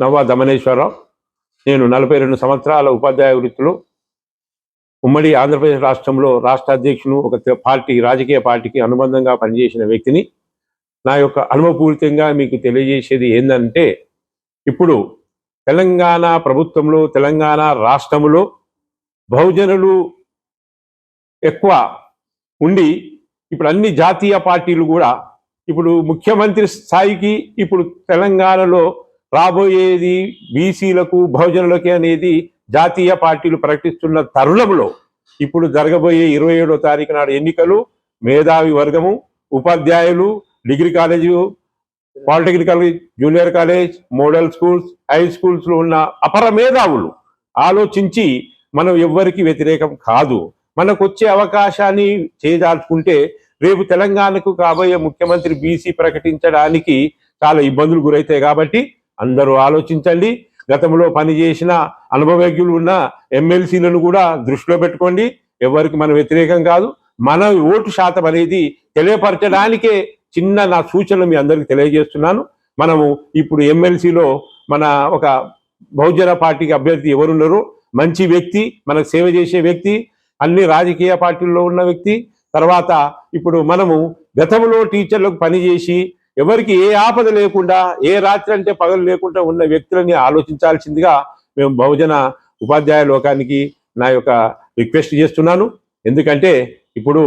నవ్వా దమనేశ్వరరావు నేను నలభై రెండు సంవత్సరాల ఉపాధ్యాయ వృత్తిలో ఉమ్మడి ఆంధ్రప్రదేశ్ రాష్ట్రంలో రాష్ట్ర అధ్యక్షును ఒక తె- పార్టీ రాజకీయ పార్టీకి అనుబంధంగా పనిచేసిన వ్యక్తిని నా యొక్క అనుభవపూరితంగా మీకు తెలియజేసేది ఏంటంటే ఇప్పుడు తెలంగాణ ప్రభుత్వంలో తెలంగాణ రాష్ట్రంలో బహుజనులు ఎక్కువ ఉండి ఇప్పుడు అన్ని జాతీయ పార్టీలు కూడా ఇప్పుడు ముఖ్యమంత్రి స్థాయికి ఇప్పుడు తెలంగాణలో రాబోయేది బీసీలకు బహుజనులకి అనేది జాతీయ పార్టీలు ప్రకటిస్తున్న తరుణంలో ఇప్పుడు జరగబోయే ఇరవై ఏడో తారీఖు నాడు ఎన్నికలు మేధావి వర్గము ఉపాధ్యాయులు degree college polytechnic college junior college model schools high స్కూల్స్లో ఉన్న అపర మేధావులు ఆలోచించి మనం ఎవ్వరికి వ్యతిరేకం కాదు. మనకు వచ్చే అవకాశాన్ని చేయదాల్చుకుంటే రేపు తెలంగాణకు కాబోయే ముఖ్యమంత్రి బీసీ ప్రకటించడానికి చాలా ఇబ్బందులు గురవుతాయి కాబట్టి అందరూ ఆలోచించండి. గతంలో పనిచేసిన అనుభవజ్ఞులు ఉన్న ఎమ్మెల్సీలను కూడా దృష్టిలో పెట్టుకోండి. ఎవరికి మనం వ్యతిరేకం కాదు. మన ఓటు శాతం అనేది తెలియపరచడానికే చిన్న నా సూచనలు మీ అందరికి తెలియజేస్తున్నాను. మనము ఇప్పుడు ఎమ్మెల్సీలో మన ఒక బహుజన పార్టీకి అభ్యర్థి ఎవరున్నారో? మంచి వ్యక్తి మనకు సేవ చేసే వ్యక్తి అన్ని రాజకీయ పార్టీల్లో ఉన్న వ్యక్తి. తర్వాత ఇప్పుడు మనము గతంలో టీచర్లకు పనిచేసి ఎవరికి ఏ ఆపద లేకుండా ఏ రాత్రి అంటే పగలు లేకుండా ఉన్న వ్యక్తులని ఆలోచించాల్సిందిగా మేము బహుజన ఉపాధ్యాయ లోకానికి నా యొక్క రిక్వెస్ట్ చేస్తున్నాను. ఎందుకంటే ఇప్పుడు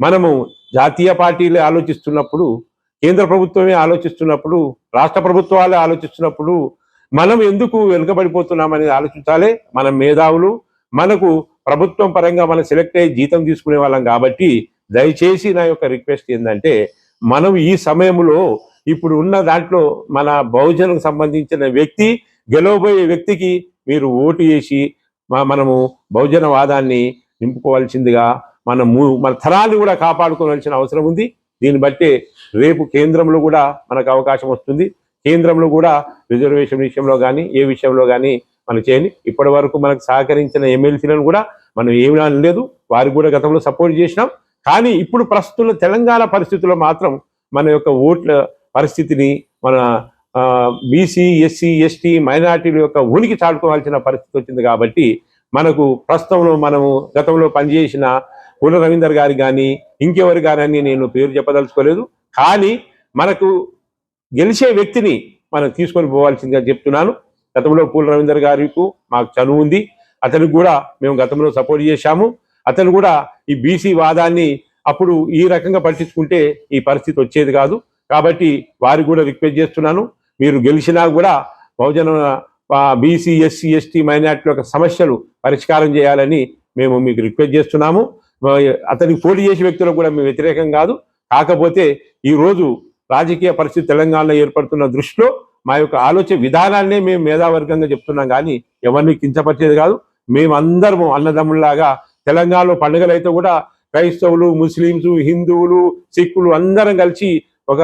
మనము జాతీయ పార్టీలే ఆలోచిస్తున్నప్పుడు కేంద్ర ప్రభుత్వమే ఆలోచిస్తున్నప్పుడు రాష్ట్ర ప్రభుత్వాలే ఆలోచిస్తున్నప్పుడు మనం ఎందుకు వెనుకబడిపోతున్నామనేది ఆలోచించాలి. మన మేధావులు మనకు ప్రభుత్వం పరంగా మనం సెలెక్ట్ అయ్యి జీతం తీసుకునే వాళ్ళం కాబట్టి దయచేసి నా యొక్క రిక్వెస్ట్ ఏంటంటే మనం ఈ సమయంలో ఇప్పుడు ఉన్న దాంట్లో మన బహుజనకు సంబంధించిన వ్యక్తి గెలవబోయే వ్యక్తికి మీరు ఓటు వేసి మనము బహుజన వాదాన్ని నింపుకోవాల్సిందిగా మనము మన తరాన్ని కూడా కాపాడుకోవాల్సిన అవసరం ఉంది. దీన్ని బట్టే రేపు కేంద్రంలో కూడా మనకు అవకాశం వస్తుంది. కేంద్రంలో కూడా రిజర్వేషన్ విషయంలో కానీ ఏ విషయంలో కానీ మనం చేయండి. ఇప్పటి వరకు మనకు సహకరించిన ఎమ్మెల్సీలను కూడా మనం ఏమి లేదు వారికి కూడా గతంలో సపోర్ట్ చేసినాం. కానీ ఇప్పుడు ప్రస్తుత తెలంగాణ పరిస్థితుల్లో మాత్రం మన యొక్క ఓట్ల పరిస్థితిని మన బీసీ ఎస్సీ ఎస్టీ మైనార్టీల యొక్క ఉనికి చాటుకోవాల్సిన పరిస్థితి వచ్చింది కాబట్టి మనకు ప్రస్తుతంలో మనము గతంలో పనిచేసిన పూల రవీందర్ గారి కానీ ఇంకెవరు కానీ నేను పేరు చెప్పదలుచుకోలేదు. కానీ మనకు గెలిచే వ్యక్తిని మనం తీసుకొని పోవాల్సిందిగా చెప్తున్నాను. గతంలో పూల రవీందర్ గారికి మాకు చనువు ఉంది. అతనికి కూడా మేము గతంలో సపోర్ట్ చేశాము. అతను కూడా ఈ బీసీ వాదాన్ని అప్పుడు ఈ రకంగా పట్టించుకుంటే ఈ పరిస్థితి వచ్చేది కాదు. కాబట్టి వారు కూడా రిక్వెస్ట్ చేస్తున్నాను మీరు గెలిచినా కూడా Bahujan BC SC ST minority యొక్క సమస్యలు పరిష్కారం చేయాలని మేము మీకు రిక్వెస్ట్ చేస్తున్నాము. అతనికి పోటీ చేసే వ్యక్తులకు కూడా మేము వ్యతిరేకం కాదు. కాకపోతే ఈ రోజు రాజకీయ పరిస్థితి తెలంగాణలో ఏర్పడుతున్న దృష్టిలో మా యొక్క ఆలోచన విధానాన్నే మేము మేధావర్గంగా చెప్తున్నాం కానీ ఎవరిని కించపరిచేది కాదు. మేమందరము అన్నదమ్ముల్లాగా తెలంగాణలో పండుగలు అయితే కూడా క్రైస్తవులు ముస్లింలు హిందువులు సిక్కులు అందరం కలిసి ఒక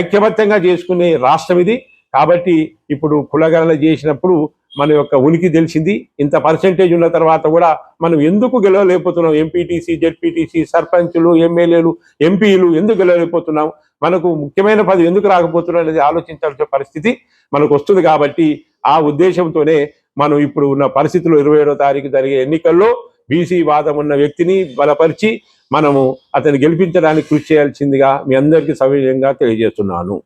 ఐక్యమత్యంగా చేసుకునే రాష్ట్రం ఇది. కాబట్టి ఇప్పుడు కులగణన చేసినప్పుడు మన యొక్క ఉనికి తెలిసింది. ఇంత పర్సెంటేజ్ ఉన్న తర్వాత కూడా మనం ఎందుకు గెలవలేకపోతున్నాం? ఎంపీటీసీ జెడ్పీటీసీ సర్పంచులు ఎమ్మెల్యేలు ఎంపీలు ఎందుకు గెలవలేకపోతున్నాం? మనకు ముఖ్యమైన పదవి ఎందుకు రాకపోతున్నాం అనేది ఆలోచించాల్సిన పరిస్థితి మనకు వస్తుంది కాబట్టి ఆ ఉద్దేశంతోనే మనం ఇప్పుడు ఉన్న పరిస్థితులు ఇరవై ఏడో తారీఖు జరిగే ఎన్నికల్లో బీసీ వాదం ఉన్న వ్యక్తిని బలపరిచి మనము అతన్ని గెలిపించడానికి కృషి చేయాల్సిందిగా మీ అందరికీ సవినయంగా తెలియజేస్తున్నాను.